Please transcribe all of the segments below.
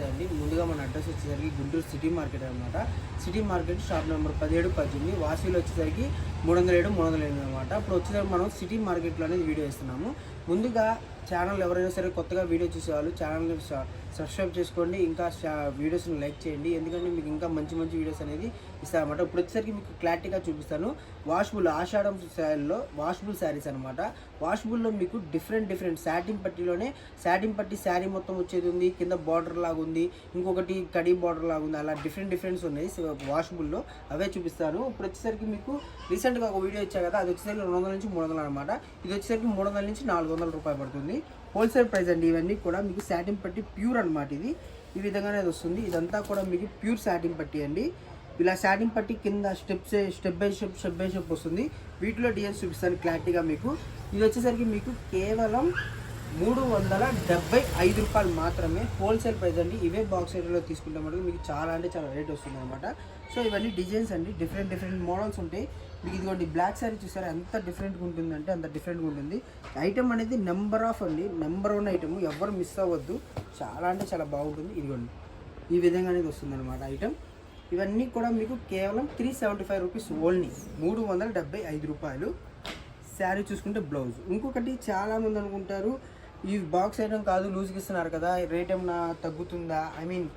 నమస్తే అండి ముందుగా మన అడ్రస్ వచ్చేసరికి గుంటూరు సిటీ మార్కెట్ అనమాట సిటీ మార్కెట్ షాప్ నెంబర్ పదిహేడు పద్దెనిమిది వాసీలు వచ్చేసరికి మూడు వందల ఏడు మూడు వందల ఎనిమిది అనమాట ఇప్పుడు వచ్చేసరికి మనం సిటీ మార్కెట్లో అనేది వీడియో ఇస్తున్నాము ముందుగా ఛానల్ ఎవరైనా సరే కొత్తగా వీడియో చూసేవాళ్ళు ఛానల్ని సబ్స్క్రైబ్ చేసుకోండి. ఇంకా వీడియోస్ని లైక్ చేయండి. ఎందుకంటే మీకు ఇంకా మంచి మంచి వీడియోస్ అనేది ఇస్తానమాట ఇప్పుడు వచ్చేసరికి మీకు క్లారిటీగా చూపిస్తాను. వాష్బుల్ ఆషాఢం శారీలో వాషబుల్ శారీస్ అనమాట వాష్బుల్లో మీకు డిఫరెంట్ డిఫరెంట్ శాటిన్ పట్టీలోనే శాటిన్ పట్టి శారీ మొత్తం వచ్చేది ఉంది. కింద బార్డర్ లాగా ఉంది. ఇంకొకటి కడీ బార్డర్ లాగా ఉంది. అలా డిఫరెంట్ డిఫరెంట్స్ ఉన్నాయి. సో అవే చూపిస్తాను. ఇప్పుడు వచ్చేసరికి మీకు రీసెంట్గా ఒక వీడియో ఇచ్చా కదా అది వచ్చేసరికి రెండు వందల నుంచి మూడు వందలు అనమాట ఇది వచ్చేసరికి మూడు వందల నుంచి నాలుగు వందల రూపాయలు పడుతుంది. హోల్సేల్ ప్రైస్ అండి ఇవన్నీ కూడా మీకు శాటిన్ పట్టి ప్యూర్ అనమాట ఇది. ఈ విధంగానే వస్తుంది. ఇదంతా కూడా మీకు ప్యూర్ శాటిన్ పట్టి అండి. ఇలా శాటింగ్ పట్టి కింద steps step by step step by step వస్తుంది. వీటిలో డిజైన్స్ చూపిస్తాను క్లారిటీగా మీకు. ఇది వచ్చేసరికి మీకు కేవలం మూడు వందల డెబ్బై ఐదు రూపాయలు మాత్రమే హోల్సేల్ ప్రైస్ అండి. ఇవే బాక్స్ రేట్లో తీసుకుంటే మటుకు మీకు చాలా అంటే చాలా రేట్ వస్తుంది అనమాట సో ఇవన్నీ డిజైన్స్ అండి. డిఫరెంట్ డిఫరెంట్ మోడల్స్ ఉంటాయి. మీకు ఇదిగోండి బ్లాక్ శారీ చూసారా? ఎంత డిఫరెంట్గా ఉంటుందంటే అంత డిఫరెంట్గా ఉంటుంది. ఐటమ్ అనేది నెంబర్ ఆఫ్ అండి. నెంబర్ వన్ ఐటమ్ ఎవరు మిస్ అవ్వద్దు. చాలా అంటే చాలా బాగుంటుంది. ఇదిగోండి. ఈ విధంగా అనేది వస్తుంది అనమాట ఐటమ్ ఇవన్నీ కూడా మీకు కేవలం three seventy five rupees only మూడు వందల డెబ్బై ఐదు రూపాయలు. శారీ చూసుకుంటే బ్లౌజ్ ఇంకొకటి చాలామంది అనుకుంటారు ఈ బాక్స్ ఐటమ్ కాదు లూజ్కి ఇస్తున్నారు కదా రేట్ ఏమైనా తగ్గుతుందా? ఐ మీన్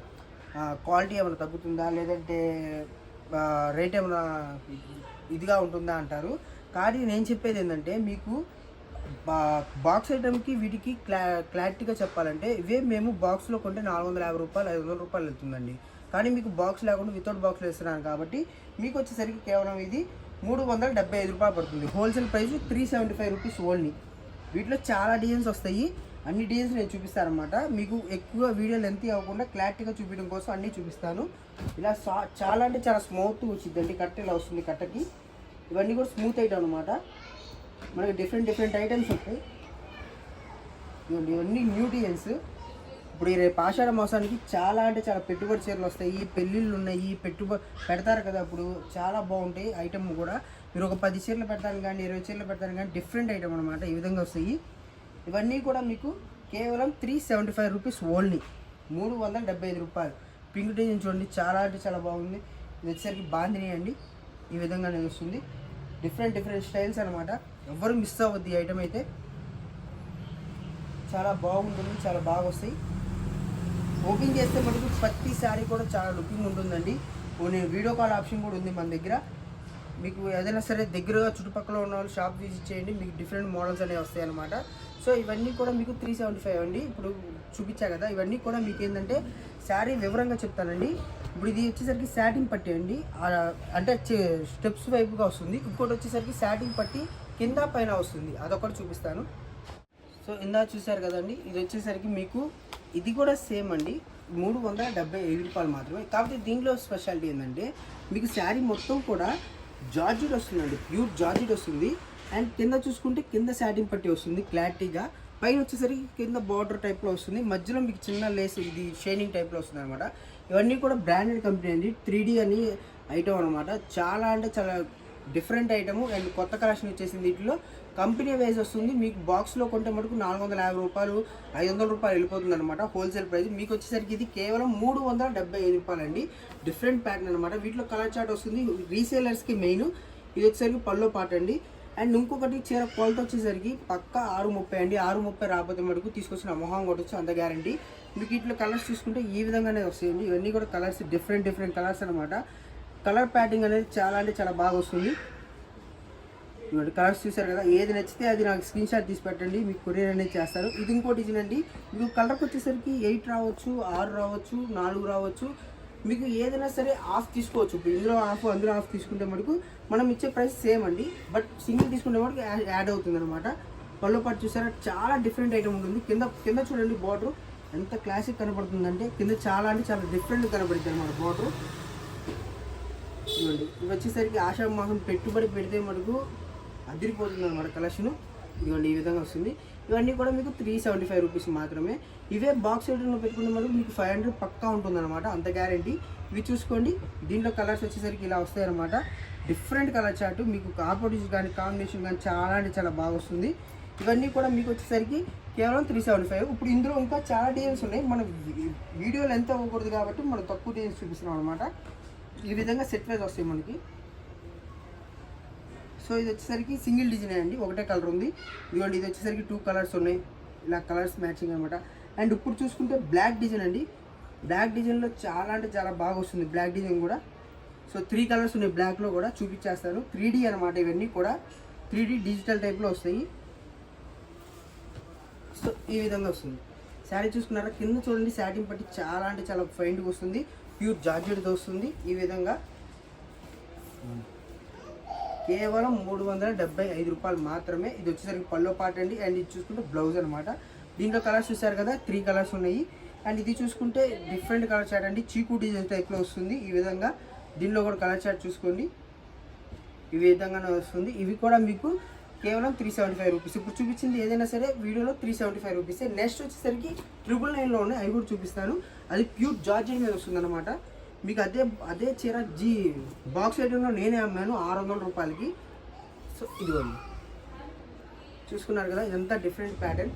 క్వాలిటీ ఏమైనా తగ్గుతుందా? లేదంటే రేట్ ఏమైనా ఇదిగా ఉంటుందా అంటారు. కానీ నేను చెప్పేది ఏంటంటే మీకు బా- బాక్స్ ఐటమ్కి వీటికి క్లా క్లారిటీగా చెప్పాలంటే ఇవే మేము బాక్స్లో కొంటే నాలుగు వందల యాభై రూపాయలు ఐదు వందల రూపాయలు వెళ్తుందండి. కానీ మీకు బాక్స్ లేకుండా వితౌట్ బాక్స్లో ఇస్తున్నాను కాబట్టి మీకు వచ్చేసరికి కేవలం ఇది మూడు వందల డెబ్బై ఐదు రూపాయలు పడుతుంది. Wholesale price three seventy five rupees only వీటిలో చాలా డిజైన్స్ వస్తాయి. అన్ని డిజైన్స్ నేను చూపిస్తాను అనమాట మీకు ఎక్కువ వీడియో లెంత్ అవ్వకుండా క్లారిటీగా చూపించడం కోసం అన్నీ చూపిస్తాను. ఇలా సా- చాలా అంటే చాలా స్మూత్ వచ్చిందండి కట్ట ఇలా వస్తుంది కట్టకి? ఇవన్నీ కూడా స్మూత్ ఐటమ్ అనమాట మనకి డిఫరెంట్ డిఫరెంట్ ఐటమ్స్ ఉంటాయి. ఇవన్నీ ఇవన్నీ న్యూ డిజైన్స్ ఇప్పుడు ఈ రేపు ఆషాఢ మాసానికి చాలా అంటే చాలా పెట్టుబడి చీరలు వస్తాయి. పెళ్ళిళ్ళు ఉన్నాయి పెట్టుబడి పెడతారు కదా అప్పుడు. చాలా బాగుంటాయి ఐటమ్ కూడా. మీరు ఒక పది చీరలు పెడతాను కానీ ఇరవై చీరలు పెడతాను కానీ డిఫరెంట్ ఐటమ్ అనమాట ఈ విధంగా వస్తాయి. ఇవన్నీ కూడా మీకు కేవలం three seventy five rupees only. మూడు వందల డెబ్బై ఐదు రూపాయలు. పింక్ డిజైన్ చూడండి చాలా అంటే చాలా బాగుంది. ఇది వచ్చేసరికి బాందిని అండి. ఈ విధంగా అనేది వస్తుంది. డిఫరెంట్ డిఫరెంట్ స్టైల్స్ అనమాట ఎవ్వరు మిస్ అవ్వద్దు ఈ ఐటమ్ అయితే. చాలా బాగుంటుంది చాలా బాగా వస్తాయి. ఓపెన్ చేస్తే మనకు ప్రతి శారీ కూడా చాలా లుకింగ్ ఉంటుందండి. ఓ నేను వీడియో కాల్ ఆప్షన్ కూడా ఉంది మన దగ్గర. మీకు ఏదైనా సరే దగ్గరగా చుట్టుపక్కల ఉన్న వాళ్ళు షాప్ విజిట్ చేయండి. మీకు డిఫరెంట్ మోడల్స్ అనేవి వస్తాయి అనమాట సో ఇవన్నీ కూడా మీకు త్రీ సెవెంటీ ఫైవ్ అండి. ఇప్పుడు చూపించా కదా ఇవన్నీ కూడా మీకు ఏంటంటే శారీ వివరంగా చెప్తానండి. ఇప్పుడు ఇది వచ్చేసరికి శాటింగ్ పట్టి అండి. అంటే స్టెప్స్ వైపుగా వస్తుంది. ఇంకోటి వచ్చేసరికి శాటింగ్ పట్టి కింద పైన వస్తుంది. అదొకటి చూపిస్తాను. సో ఇందా చూశారు కదండి. ఇది వచ్చేసరికి మీకు ఇది కూడా సేమ్ అండి. మూడు వందల డెబ్బై ఐదు రూపాయలు మాత్రమే. కాకపోతే దీనిలో స్పెషాలిటీ ఏంటంటే మీకు శారీ మొత్తం కూడా జార్జిడ్ వస్తుందండి. ప్యూర్ జార్జిడ్ వస్తుంది. అండ్ కింద చూసుకుంటే కింద శాటింగ్ పట్టి వస్తుంది క్లారిటీగా. పైన వచ్చేసరికి కింద బార్డర్ టైప్లో వస్తుంది. మధ్యలో మీకు చిన్న లేస్ ఇది షైనింగ్ టైప్లో వస్తుంది అనమాట ఇవన్నీ కూడా బ్రాండెడ్ కంపెనీ అండి. త్రీ అని ఐటమ్ అనమాట చాలా అంటే చాలా డిఫరెంట్ ఐటమ్ అండ్ కొత్త కలెక్షన్ వచ్చేసింది వీటిలో. కంపెనీ వైజ్ వస్తుంది. మీకు బాక్స్లో కొంటే మటుకు నాలుగు వందల యాభై రూపాయలు ఐదు వందల రూపాయలు వెళ్ళిపోతుంది అనమాట హోల్సేల్ ప్రైస్ మీకు వచ్చేసరికి ఇది కేవలం మూడు వందల డెబ్బై ఐదు రూపాయలు అండి డిఫరెంట్ ప్యాటర్న్ అనమాట వీటిలో కలర్ చార్ట్ వస్తుంది. రీసేలర్స్కి మెయిన్ ఇది వచ్చేసరికి పల్లో పాట అండి. అండ్ ఇంకొకటి చీర క్వాలిటీ వచ్చేసరికి పక్క ఆరు ముప్పై అండి. ఆరు ముప్పై రాకపోతే మటుకు తీసుకొచ్చిన మొహం కొట్టచ్చు అంత గ్యారంటీ మీకు ఇట్లా కలర్స్ చూసుకుంటే ఈ విధంగానే వస్తాయండి. ఇవన్నీ కూడా కలర్స్ డిఫరెంట్ డిఫరెంట్ కలర్స్ అనమాట కలర్ ప్యాటింగ్ అనేది చాలా అంటే చాలా బాగా వస్తుంది. ఇవ్వండి కలర్స్ చూసారు కదా ఏది నచ్చితే అది నాకు స్క్రీన్ షాట్ తీసి పెట్టండి మీకు కొరియర్ అనేది చేస్తారు. ఇది ఇంకోటి అండి మీకు కలర్కి వచ్చేసరికి ఎయిట్ రావచ్చు ఆరు రావచ్చు నాలుగు రావచ్చు. మీకు ఏదైనా సరే ఆఫ్ తీసుకోవచ్చు. ఇప్పుడు ఇందులో ఆఫ్ అందులో ఆఫ్ తీసుకుంటే మటుకు మనం ఇచ్చే ప్రైస్ సేమ్ అండి. బట్ సింగిల్ తీసుకుంటే మటుకు యాడ్ అవుతుంది అనమాట పళ్ళు పాటు చూసారా చాలా డిఫరెంట్ ఐటమ్ ఉంటుంది. కింద కింద చూడండి బార్డర్. ఎంత క్లాసిక్ కనపడుతుందంటే కింద చాలా అంటే చాలా డిఫరెంట్ కనపడుతుంది అనమాట బార్డర్. ఇవ్వండి. ఇవి వచ్చేసరికి ఆషా మాసం పెట్టుబడి పెడితే మనకు అదిరిపోతుంది అనమాట కలెక్షన్. ఇవ్వండి ఈ విధంగా వస్తుంది. ఇవన్నీ కూడా మీకు త్రీ సెవెంటీ ఫైవ్ రూపీస్ మాత్రమే. ఇవే బాక్స్ ఐటమ్లో పెట్టుకుంటే మనకు మీకు ఫైవ్ హండ్రెడ్ పక్కా ఉంటుంది అనమాట అంత గ్యారంటీ ఇవి చూసుకోండి. దీంట్లో కలర్స్ వచ్చేసరికి ఇలా వస్తాయి అనమాట డిఫరెంట్ కలర్ చార్ట్ మీకు ఆపోజిట్ కానీ కాంబినేషన్ కానీ చాలా అంటే చాలా బాగా వస్తుంది. ఇవన్నీ కూడా మీకు వచ్చేసరికి కేవలం త్రీ సెవెంటీ ఫైవ్ ఇప్పుడు ఇందులో ఇంకా చాలా డిజైన్స్ ఉన్నాయి. మన వీడియోలు ఎంత అవ్వకూడదు కాబట్టి మనం తక్కువ డిజైన్స్ చూపిస్తున్నాం అనమాట ఈ విధంగా సెట్ వైజ్ వస్తాయి మనకి. సో ఇది వచ్చేసరికి సింగిల్ డిజైన్ అండి ఒకటే కలర్ ఉంది. ఇదిగోండి ఇది వచ్చేసరికి టూ కలర్స్ ఉన్నాయి. ఇలా కలర్స్ మ్యాచింగ్ అనమాట అండ్ ఇప్పుడు చూసుకుంటే బ్లాక్ డిజైన్ అండి. బ్లాక్ డిజైన్లో చాలా అంటే చాలా బాగా వస్తుంది బ్లాక్ డిజైన్ కూడా. సో త్రీ కలర్స్ ఉన్నాయి బ్లాక్లో కూడా చూపించేస్తాను. త్రీ డీ అనమాట ఇవన్నీ కూడా. త్రీ డీ డిజిటల్ టైప్లో వస్తాయి. సో ఈ విధంగా వస్తుంది. శారీ చూసుకున్నారా? కింద చూడండి శాటింగ్ పట్టి చాలా అంటే చాలా ఫైన్గా వస్తుంది. ప్యూర్ జార్జెట్ వస్తుంది ఈ విధంగా కేవలం మూడు వందల డెబ్బై ఐదు రూపాయలు మాత్రమే. ఇది వచ్చేసరికి పల్లో పాట అండి. అండ్ ఇది చూసుకుంటే బ్లౌజ్ అనమాట దీంట్లో కలర్స్ చూసారు కదా త్రీ కలర్స్ ఉన్నాయి. అండ్ ఇది చూసుకుంటే డిఫరెంట్ కలర్ చాట్ అండి. చీకు డిజైన్ టైప్లో వస్తుంది. ఈ విధంగా దీనిలో కూడా కలర్ చాట్ చూసుకోండి. ఈ విధంగానే వస్తుంది. ఇవి కూడా మీకు కేవలం త్రీ సెవెంటీ ఫైవ్ రూపీస్ ఇప్పుడు చూపించింది ఏదైనా సరే వీడియోలో three seventy five rupees next వచ్చేసరికి ట్రిపుల్ నైన్లో ఉన్నాయి అవి కూడా చూపిస్తాను. అది ప్యూర్ జార్జెట్ మీద వస్తుందన్నమాట. మీకు అదే అదే చీర జీ బాక్స్ ఐటెంలో నేనే అమ్మాను ఆరు వందల రూపాయలకి. సో ఇదిగోండి. చూసుకున్నారు కదా ఇదంతా డిఫరెంట్ ప్యాటర్న్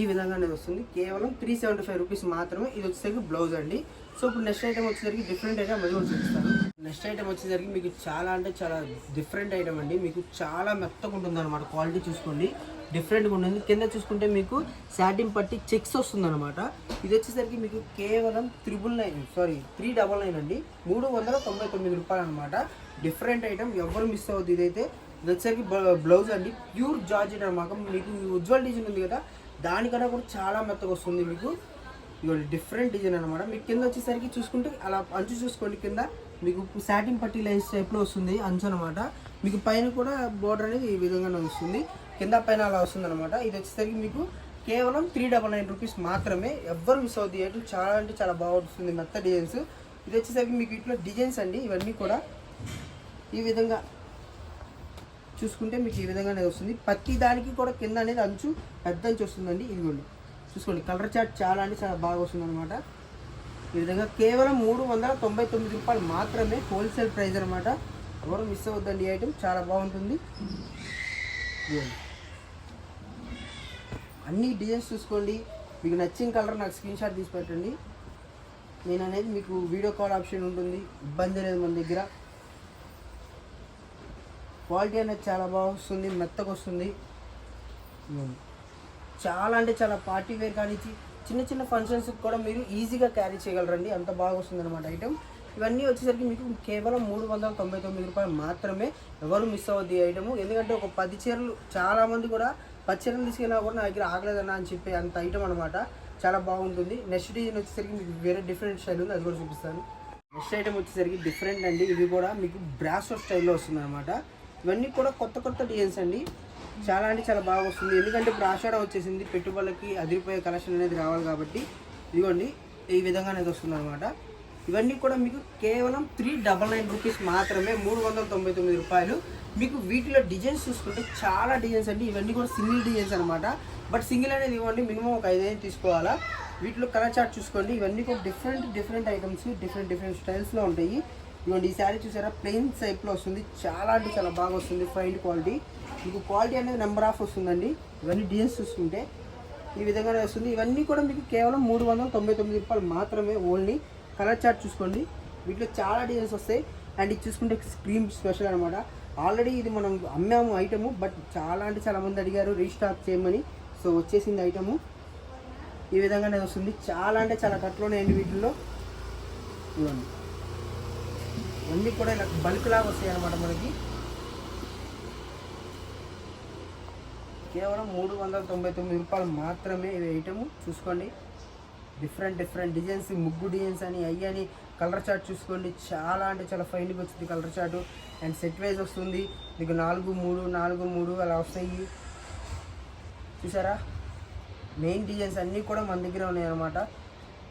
ఈ విధంగా అనేది వస్తుంది. కేవలం త్రీ సెవెంటీ ఫైవ్ రూపీస్ మాత్రమే. ఇది వచ్చేసరికి బ్లౌజ్ అండి. సో ఇప్పుడు నెక్స్ట్ ఐటమ్ వచ్చేసరికి డిఫరెంట్ ఐటమ్ అది కూడా చూపిస్తాను. నెక్స్ట్ ఐటమ్ వచ్చేసరికి మీకు చాలా అంటే చాలా డిఫరెంట్ ఐటమ్ అండి. మీకు చాలా మెత్తగా ఉంటుంది అనమాట క్వాలిటీ చూసుకోండి డిఫరెంట్గా ఉంటుంది. కింద చూసుకుంటే మీకు శాటిన్ పట్టి చెక్స్ వస్తుంది అనమాట ఇది వచ్చేసరికి మీకు కేవలం triple nine sorry three double nine అండి. మూడు వందల తొంభై తొమ్మిది రూపాయలు అనమాట డిఫరెంట్ ఐటమ్ ఎవరు మిస్ అవుతుంది ఇదైతే. ఇది వచ్చేసరికి బ్లౌజ్ అండి. ప్యూర్ జార్జెట్ అనమాట మీకు ఉజ్వల్ డిజైన్ ఉంది కదా. దానికన్నా కూడా చాలా మెత్తగా వస్తుంది మీకు. ఇదిగోండి డిఫరెంట్ డిజైన్ అనమాట మీకు కింద వచ్చేసరికి చూసుకుంటే అలా అంచు చూసుకోండి కింద. మీకు సాటిన్ పట్టి లైన్స్ టైప్లో వస్తుంది అంచు అనమాట మీకు పైన కూడా బోర్డర్ అనేది ఈ విధంగానే వస్తుంది. కింద పైన అలా వస్తుంది అనమాట ఇది వచ్చేసరికి మీకు కేవలం త్రీ డబల్ నైన్ రూపీస్ మాత్రమే. ఎవ్వరు మిస్ అవుతాయి చాలా అంటే చాలా బాగుంటుంది మెత్త డిజైన్స్ ఇది వచ్చేసరికి మీకు ఇట్లా డిజైన్స్ అండి. ఇవన్నీ కూడా ఈ విధంగా చూసుకుంటే మీకు ఈ విధంగానే వస్తుంది. ప్రతి దానికి కూడా కింద అనేది అంచు పెద్ద అంచు వస్తుందండి. ఇదిగోండి. చూసుకోండి. కలర్ చాట్ చాలా అంటే చాలా బాగా వస్తుంది అనమాట ఈ విధంగా కేవలం మూడు వందల తొంభై తొమ్మిది రూపాయలు మాత్రమే హోల్సేల్ ప్రైస్ అనమాట ఎవరు మిస్ అవ్వద్దండి ఈ ఐటమ్ చాలా బాగుంటుంది. అన్ని డిజైన్స్ చూసుకోండి. మీకు నచ్చిన కలర్ నాకు స్క్రీన్ షాట్ తీసి పెట్టండి. నేను అనేది మీకు వీడియో కాల్ ఆప్షన్ ఉంటుంది. ఇబ్బంది లేదు మన దగ్గర. క్వాలిటీ అనేది చాలా బాగా వస్తుంది మెత్తగా వస్తుంది. చాలా అంటే చాలా పార్టీ వేర్ కానీ చిన్న చిన్న ఫంక్షన్స్కి కూడా మీరు ఈజీగా క్యారీ చేయగలరండి. అంత బాగా వస్తుందన్నమాట ఐటమ్ ఇవన్నీ వచ్చేసరికి మీకు కేవలం మూడు వందల తొంభై తొమ్మిది రూపాయలు మాత్రమే ఎవరు మిస్ అవుద్ది ఐటమ్ ఎందుకంటే ఒక పది చీరలు చాలామంది కూడా పది చీరలు తీసుకెళ్ళినా కూడా నా దగ్గర ఆగలేదన్నా అని చెప్పి అంత ఐటమ్ అనమాట చాలా బాగుంటుంది. నెక్స్ట్ డిజైన్ వచ్చేసరికి మీకు వేరే డిఫరెంట్ స్టైల్ ఉంది అది కూడా చూపిస్తాను. నెక్స్ట్ ఐటమ్ వచ్చేసరికి డిఫరెంట్ అండి. ఇవి కూడా మీకు బ్రాసో స్టైల్లో వస్తుంది అనమాట ఇవన్నీ కూడా కొత్త కొత్త డిజైన్స్ అండి. చాలా అంటే చాలా బాగా వస్తుంది. ఎందుకంటే ఇప్పుడు ఆషాఢం వచ్చేసింది పెట్టుబడులకి అదిరిపోయే కలెక్షన్ అనేది రావాలి కాబట్టి ఇదిగోండి ఈ విధంగా అనేది వస్తుంది అనమాట ఇవన్నీ కూడా మీకు కేవలం త్రీ డబల్ నైన్ రూపీస్ మాత్రమే మూడు వందల తొంభై తొమ్మిది రూపాయలు. మీకు వీటిలో డిజైన్స్ చూసుకుంటే చాలా డిజైన్స్ అండి. ఇవన్నీ కూడా సింగిల్ డిజైన్స్ అనమాట బట్ సింగిల్ అనేది ఇవ్వండి మినిమం ఒక ఐదైదు తీసుకోవాలా? వీటిలో కలర్ చార్ట్ చూసుకోండి. ఇవన్నీ కూడా different different items different different స్టైల్స్లో ఉంటాయి. ఇవ్వండి ఈ శారీ చూసారా? ప్లెయిన్ టైప్లో వస్తుంది. చాలా అంటే చాలా బాగా వస్తుంది. ఫైన్ క్వాలిటీ మీకు క్వాలిటీ అనేది నెంబర్ ఆఫ్ వస్తుందండి. ఇవన్నీ డిజైన్స్ చూసుకుంటే ఈ విధంగానే వస్తుంది. ఇవన్నీ కూడా మీకు కేవలం మూడు వందల తొంభై తొమ్మిది రూపాయలు మాత్రమే ఓన్లీ. కలర్ చార్ట్ చూసుకోండి. వీటిలో చాలా డిజైన్స్ వస్తాయి. అండ్ ఇది చూసుకుంటే క్రీమ్ స్పెషల్ అనమాట ఆల్రెడీ ఇది మనం అమ్మాము ఐటము బట్ చాలా అంటే చాలా మంది అడిగారు రీస్టాక్ చేయమని. సో వచ్చేసింది ఐటము. ఈ విధంగానే వస్తుంది. చాలా అంటే చాలా కట్లు ఉన్నాయండి వీటిల్లో. చూడండి ఇవన్నీ కూడా ఇలా బల్క్ లాగా వస్తాయి అనమాట మనకి. కేవలం మూడు వందల తొంభై తొమ్మిది రూపాయలు మాత్రమే ఇది ఐటమ్. చూసుకోండి. డిఫరెంట్ డిఫరెంట్ డిజైన్స్ ముగ్గు డిజైన్స్ అని అయ్యని అని కలర్ చార్ట్ చూసుకోండి. చాలా అంటే చాలా ఫైన్గా వచ్చింది colour chart. And set wise వస్తుంది. మీకు నాలుగు మూడు నాలుగు మూడు అలా వస్తాయి. చూసారా? మెయిన్ డిజైన్స్ అన్నీ కూడా మన దగ్గర ఉన్నాయన్నమాట.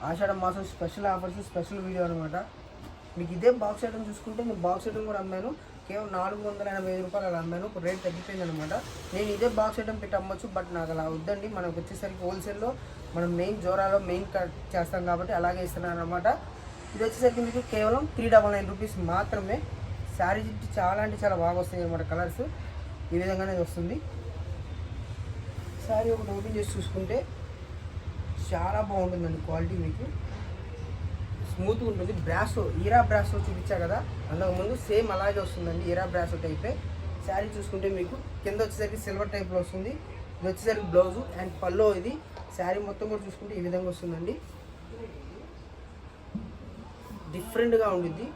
ఆషాఢ మాసం స్పెషల్ ఆఫర్స్ స్పెషల్ వీడియో అనమాట మీకు ఇదే బాక్స్ ఐటమ్ చూసుకుంటే నేను బాక్స్ ఐటమ్ కూడా అమ్మాను. కేవలం నాలుగు వందల ఎనభై ఐదు రూపాయలు అలా అమ్మాను. రేట్ తగ్గిపోయింది అనమాట నేను ఇదే బాక్స్ ఐటమ్ పెట్టి అమ్మొచ్చు బట్ నాకు అలా వద్దండి. మనకు వచ్చేసరికి హోల్సేల్లో మనం మెయిన్ జోరాలో మెయిన్ కట్ చేస్తాం కాబట్టి అలాగే ఇస్తున్నాను అనమాట ఇది వచ్చేసరికి మీకు కేవలం త్రీ డబల్ నైన్ రూపీస్ మాత్రమే. శారీ చాలా అంటే చాలా బాగా వస్తాయి అనమాట కలర్స్ ఈ విధంగానే వస్తుంది. శారీ ఒకటి ఓపెన్ చేసి చూసుకుంటే చాలా బాగుంటుందండి క్వాలిటీ మీకు. స్మూత్గా ఉంటుంది. బ్రాసో ఈరా బ్రాసో చూపించా కదా? అందుకు ముందు సేమ్ అలాగే వస్తుందండి ఈరా బ్రాసో టైపే. శారీ చూసుకుంటే మీకు కింద వచ్చేసరికి సిల్వర్ టైప్లో వస్తుంది. ఇది వచ్చేసరికి బ్లౌజు అండ్ పల్లో ఇది. శారీ మొత్తం కూడా చూసుకుంటే ఈ విధంగా వస్తుందండి. డిఫరెంట్గా ఉండిద్ది.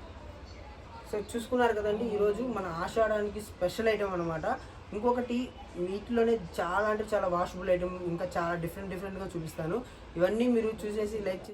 సో చూసుకున్నారు కదండి ఈరోజు మన ఆషాఢానికి స్పెషల్ ఐటమ్ అనమాట ఇంకొకటి వీటిలోనే చాలా అంటే చాలా వాషబుల్ ఐటమ్ ఇంకా చాలా డిఫరెంట్ డిఫరెంట్గా చూపిస్తాను. ఇవన్నీ మీరు చూసేసి లైక్ చేసి